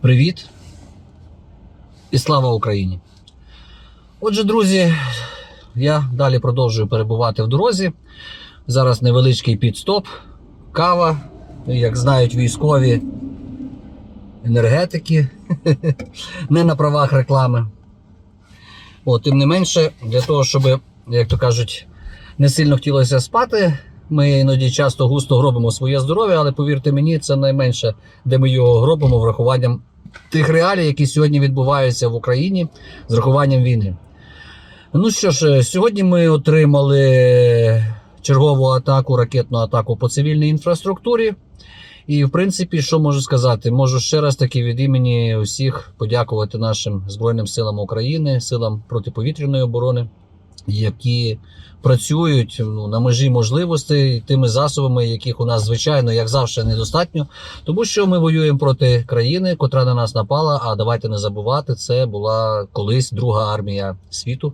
Привіт і слава Україні! Отже, друзі, я далі продовжую перебувати в дорозі. Зараз невеличкий підстоп, кава, як знають військові енергетики, не на правах реклами. От, тим не менше, для того, щоб, як то кажуть, не сильно хотілося спати. Ми іноді часто густо гробимо своє здоров'я, але повірте мені, це найменше, де ми його гробимо врахуванням тих реалій, які сьогодні відбуваються в Україні з рахуванням війни. Ну що ж, сьогодні ми отримали чергову атаку, ракетну атаку по цивільній інфраструктурі. І, в принципі, що можу сказати? Можу ще раз таки від імені усіх подякувати нашим Збройним силам України, силам протиповітряної оборони, які працюють ну, на межі можливостей тими засобами, яких у нас звичайно, як завжди, недостатньо, тому що ми воюємо проти країни, котра на нас напала. А давайте не забувати, це була колись друга армія світу.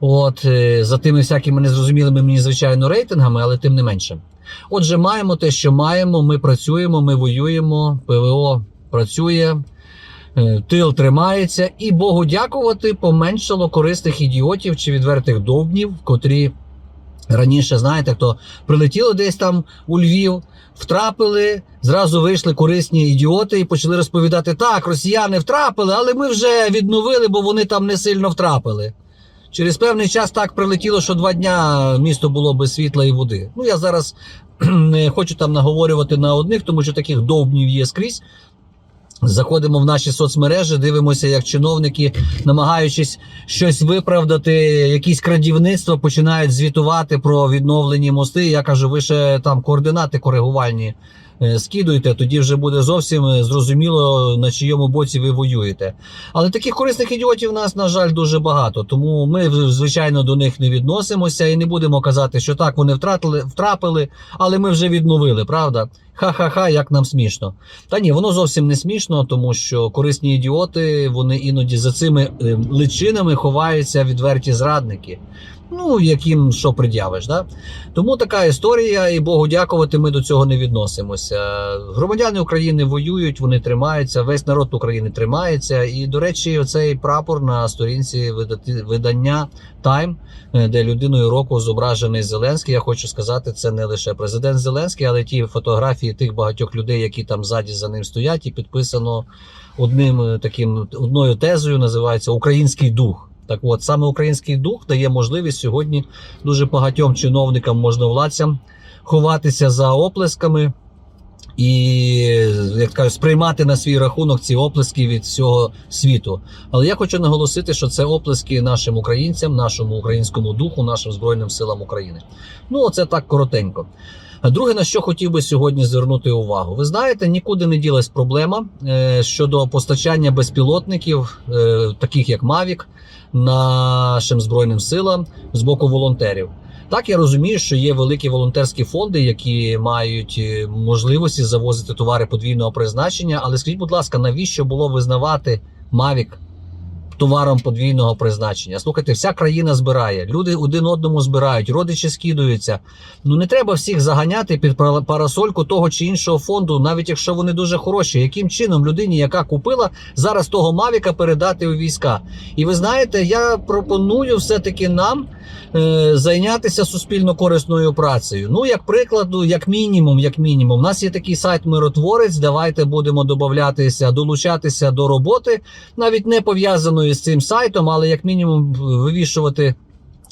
От е, за тими всякими незрозумілими мені звичайно рейтингами, але тим не менше. Отже, маємо те, що маємо. Ми працюємо, ми воюємо. ПВО працює, тил тримається, і Богу дякувати, поменшало корисних ідіотів чи відвертих довбнів, котрі раніше, знаєте, хто прилетіло десь там у Львів. Втрапили, зразу вийшли корисні ідіоти і почали розповідати: так, росіяни втрапили, але ми вже відновили, бо вони там не сильно втрапили. Через певний час так прилетіло, що два дня місто було без світла і води. Ну я зараз не хочу там наговорювати на одних, тому що таких довбнів є скрізь. Заходимо в наші соцмережі, дивимося, як чиновники, намагаючись щось виправдати, якісь крадівництва, починають звітувати про відновлені мости. Я кажу, ви ще там координати коригувальні е, скидуйте, тоді вже буде зовсім е, зрозуміло, на чийому боці ви воюєте. Але таких корисних ідіотів у нас, на жаль, дуже багато. Тому ми, звичайно, до них не відносимося і не будемо казати, що так вони втратили, втрапили, але ми вже відновили, правда? Ха-ха-ха, як нам смішно. Та ні, воно зовсім не смішно, тому що корисні ідіоти, вони іноді за цими е, личинами ховаються відверті зрадники. Ну, яким що пред'явиш, да? Тому така історія, і Богу дякувати, ми до цього не відносимося. Громадяни України воюють, вони тримаються, весь народ України тримається. І, до речі, оцей прапор на сторінці видання Time, е, де людиною року зображений Зеленський. Я хочу сказати, це не лише президент Зеленський, але ті фотографії тих багатьох людей, які там ззаді за ним стоять, і підписано одним е, таким одною тезою, називається Український дух. Так от саме український дух дає можливість сьогодні дуже багатьом чиновникам, можновладцям ховатися за оплесками і як кажуть, сприймати на свій рахунок ці оплески від всього світу. Але я хочу наголосити, що це оплески нашим українцям, нашому українському духу, нашим збройним силам України. Ну, оце так коротенько. Друге, на що хотів би сьогодні звернути увагу, ви знаєте, нікуди не ділась проблема е, щодо постачання безпілотників, е, таких як Mavic, нашим збройним силам з боку волонтерів. Так, я розумію, що є великі волонтерські фонди, які мають е, можливості завозити товари подвійного призначення. Але скажіть, будь ласка, навіщо було визнавати Mavic товаром подвійного призначення? Слухайте, вся країна збирає, люди один одному збирають, родичі скидуються. Ну не треба всіх заганяти під пара- парасольку того чи іншого фонду, навіть якщо вони дуже хороші. Яким чином людині, яка купила зараз того Мавіка, передати у війська? І ви знаєте, я пропоную все-таки нам зайнятися суспільно корисною працею. Ну, як прикладу, як мінімум, як мінімум, у нас є такий сайт Миротворець. Давайте будемо додатися, долучатися до роботи, навіть не пов'язаної з цим сайтом, але як мінімум вивішувати.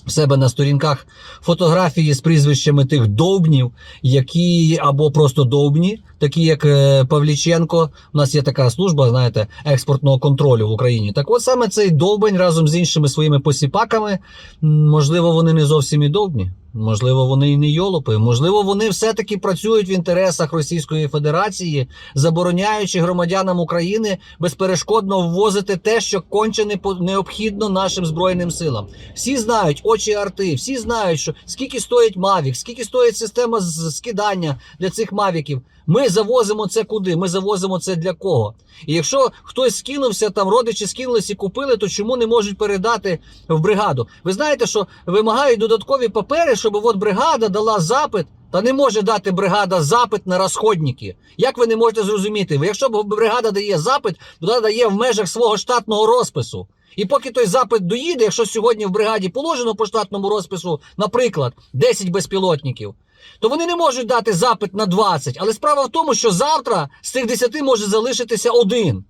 В себе на сторінках фотографії з прізвищами тих довбнів, які або просто довбні, такі як е, Павліченко. У нас є така служба, знаєте, експортного контролю в Україні. Так от саме цей довбень разом з іншими своїми посіпаками, можливо, вони не зовсім і довбні. Можливо, вони і не йолопи. Можливо, вони все-таки працюють в інтересах Російської Федерації, забороняючи громадянам України безперешкодно ввозити те, що конче необхідно нашим збройним силам. Всі знають очі арти, всі знають, що скільки стоїть Мавік, скільки стоїть система скидання для цих мавіків. Ми завозимо це куди? Ми завозимо це для кого? І якщо хтось скинувся, там родичі скинулись і купили, то чому не можуть передати в бригаду? Ви знаєте, що вимагають додаткові папери, щоб от бригада дала запит Та не може дати бригада запит на розходники. Як ви не можете зрозуміти? Якщо бригада дає запит, то вона дає в межах свого штатного розпису. І поки той запит доїде, якщо сьогодні в бригаді положено по штатному розпису, наприклад, 10 безпілотників, то вони не можуть дати запит на 20. Але справа в тому, що завтра з цих 10 може залишитися один.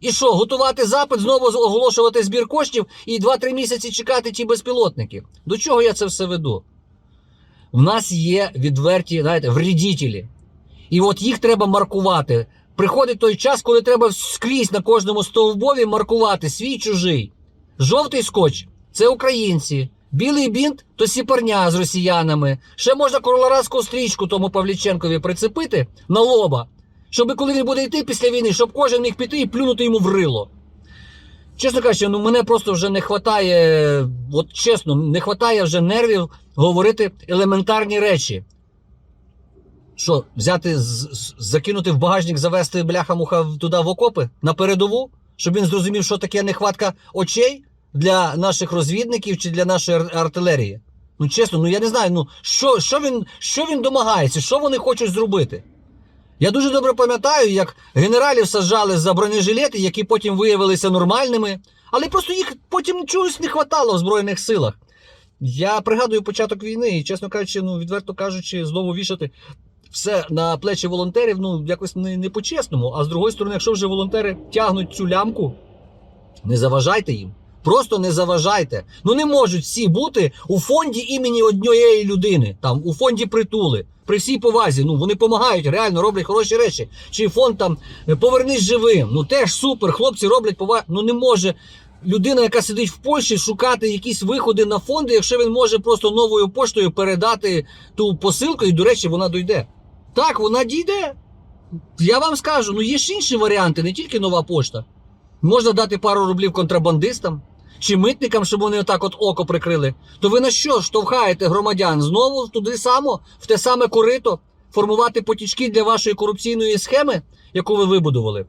І що, готувати запит, знову оголошувати збір коштів і 2-3 місяці чекати ті безпілотники? До чого я це все веду? В нас є відверті, знаєте, вредітелі. І от їх треба маркувати. Приходить той час, коли треба скрізь на кожному стовбові маркувати свій чужий. Жовтий скотч це українці. Білий бінт то сіпарня з росіянами. Ще можна колорадську стрічку тому Павліченкові прицепити на лоба, щоб коли він буде йти після війни, щоб кожен міг піти і плюнути йому в рило. Чесно кажучи, ну мене просто вже не вистачає, от чесно, не вистачає вже нервів говорити елементарні речі. Що, взяти, закинути в багажник, завести бляха-муха туди в окопи на передову, щоб він зрозумів, що таке нехватка очей для наших розвідників чи для нашої артилерії. Ну чесно, ну я не знаю, ну що, що, він, що він домагається, що вони хочуть зробити. Я дуже добре пам'ятаю, як генералів саджали за бронежилети, які потім виявилися нормальними, але просто їх потім чогось не хватало в Збройних силах. Я пригадую початок війни, і, чесно кажучи, ну, відверто кажучи, знову вішати все на плечі волонтерів, ну, якось не, не по-чесному. А з другої сторони, якщо вже волонтери тягнуть цю лямку, не заважайте їм. Просто не заважайте. Ну не можуть всі бути у фонді імені однієї людини, там у фонді притули. При всій повазі, ну вони допомагають, реально роблять хороші речі. Чи фонд там е, повернись живим. Ну теж супер, хлопці роблять повагу. Ну не може людина, яка сидить в Польщі, шукати якісь виходи на фонди, якщо він може просто новою поштою передати ту посилку, і, до речі, вона дойде. Так, вона дійде. Я вам скажу, ну є ж інші варіанти, не тільки нова пошта. Можна дати пару рублів контрабандистам чи митникам, щоб вони отак от око прикрили. То ви на що штовхаєте громадян знову туди само, в те саме корито, формувати потічки для вашої корупційної схеми, яку ви вибудували?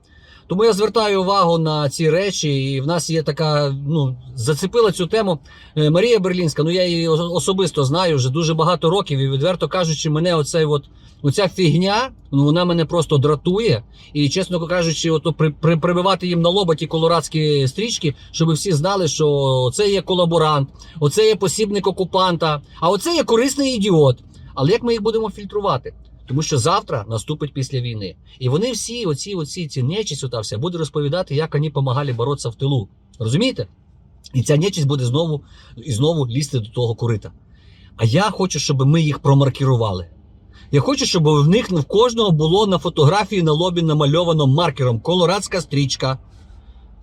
Тому я звертаю увагу на ці речі, і в нас є така, ну, зацепила цю тему е, Марія Берлінська. Ну я її особисто знаю вже дуже багато років, і відверто кажучи, мене оцей от, оця фігня, ну вона мене просто дратує. І чесно кажучи, ото при, при, прибивати їм на лоба ті колорадські стрічки, щоб всі знали, що це є колаборант, оце є посібник окупанта, а оце є корисний ідіот. Але як ми їх будемо фільтрувати? Тому що завтра наступить після війни. І вони всі, оці, оці ці нечість, ота вся, буде розповідати, як вони допомагали боротися в тилу. Розумієте? І ця нечість буде знову і знову лізти до того корита. А я хочу, щоб ми їх промаркірували. Я хочу, щоб в них в кожного було на фотографії на лобі намальовано маркером колорадська стрічка,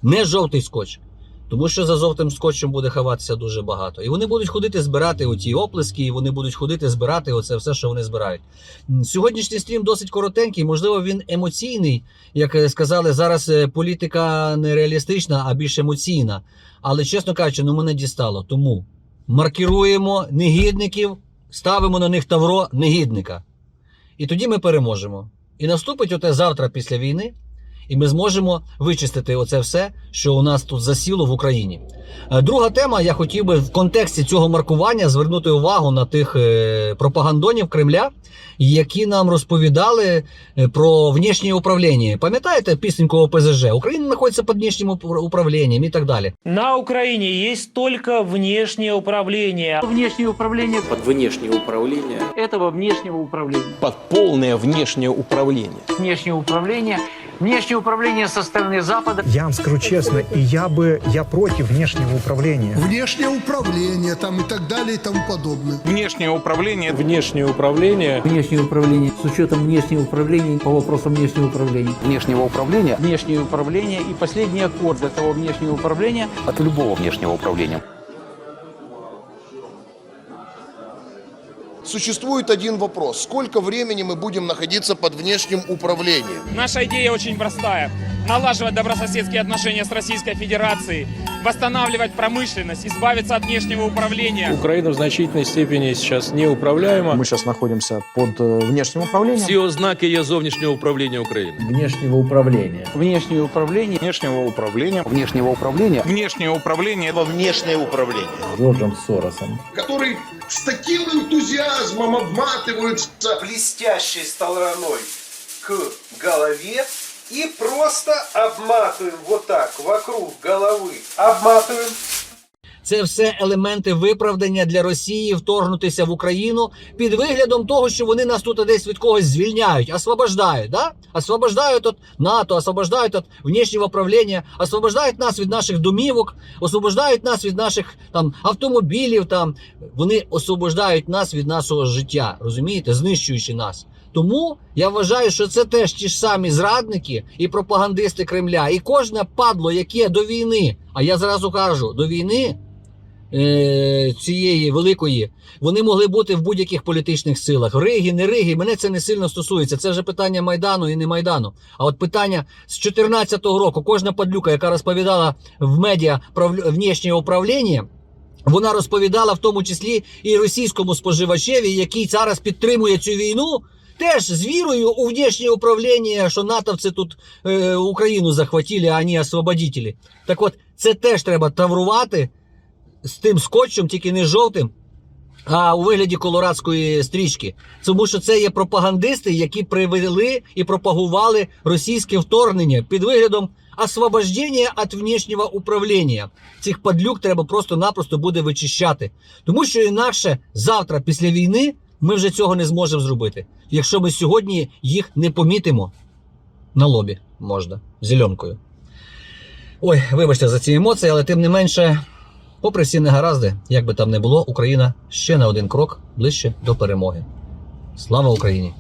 не жовтий скотч. Тому що за жовтим скотчем буде ховатися дуже багато. І вони будуть ходити збирати оті оплески, і вони будуть ходити збирати оце все, що вони збирають. Сьогоднішній стрім досить коротенький, можливо, він емоційний. Як е, сказали, зараз е, політика не реалістична, а більш емоційна. Але чесно кажучи, ну мене дістало. Тому маркіруємо негідників, ставимо на них тавро негідника. І тоді ми переможемо. І наступить оте завтра після війни, і ми зможемо вичистити оце все, що у нас тут засіло в Україні. Е, Друга тема, я хотів би в контексті цього маркування звернути увагу на тих е, пропагандонів Кремля, які нам розповідали е, про внішнє управління. Пам'ятаєте пісеньку ОПЗЖ? Україна знаходиться під внішнім управлінням і так далі. На Украине есть только внешнее управление. Внешнее управление под внешнее управление этого внешнего управления. под полное внешнее управление. Внешнее управление, внешнее управление со стороны Запада. Я вам скажу честно, и я бы, я против внешнего управления. внешнее управление там и так далее и тому подобное. Внешнее управление Внешнее управление внешнее управление с учетом внешнего управления по вопросам внешнего управления. внешнего управления Внешнее управление и последний аккорд этого внешнего управления от любого внешнего управления. Существует один вопрос. Сколько времени мы будем находиться под внешним управлением? Наша идея очень простая. Налаживать добрососедские отношения с Российской Федерацией, восстанавливать промышленность, избавиться от внешнего управления. Украина в значительной степени сейчас неуправляема. Мы сейчас находимся под э, внешним управлением. Всі ознаки є зовнішнього управління України. Внешнего управления. Внешнее управление. Внешнего управления. Внешнего управления. Внешнее управление. Во внешнее управление. Джорджем Соросом. Который с таким энтузиазмом обматываются Блестящей стороной к голове и просто обматываем вот так вокруг головы. Обматываем. Це все елементи виправдання для Росії вторгнутися в Україну під виглядом того, що вони нас тут десь від когось звільняють, освобождають, да? Освобождають від НАТО, освобождають від внешнього правління, освобождають нас від наших домівок, освобождають нас від наших там автомобілів. Там вони освобождають нас від нашого життя, розумієте, знищуючи нас. Тому я вважаю, що це теж ті ж самі зрадники і пропагандисти Кремля, і кожне падло, яке до війни, а я зразу кажу, до війни е, цієї великої, вони могли бути в будь-яких політичних силах. Риги, не Риги, мене це не сильно стосується. Це вже питання Майдану і не Майдану. А от питання з 2014 року, кожна падлюка, яка розповідала в медіа про внішнє управління, вона розповідала в тому числі і російському споживачеві, який зараз підтримує цю війну. Теж з вірою у внішнє управління, що натовці тут е, Україну захватили, а не освободителі. Так от, це теж треба таврувати з тим скотчем, тільки не жовтим, а у вигляді колорадської стрічки. Тому що це є пропагандисти, які привели і пропагували російське вторгнення під виглядом освобождення від внішнього управління. Цих падлюк треба просто-напросто буде вичищати. Тому що інакше завтра, після війни, ми вже цього не зможемо зробити. Якщо ми сьогодні їх не помітимо на лобі, можна, зеленкою. Ой, вибачте за ці емоції, але тим не менше, попри всі негаразди, як би там не було, Україна ще на один крок ближче до перемоги. Слава Україні!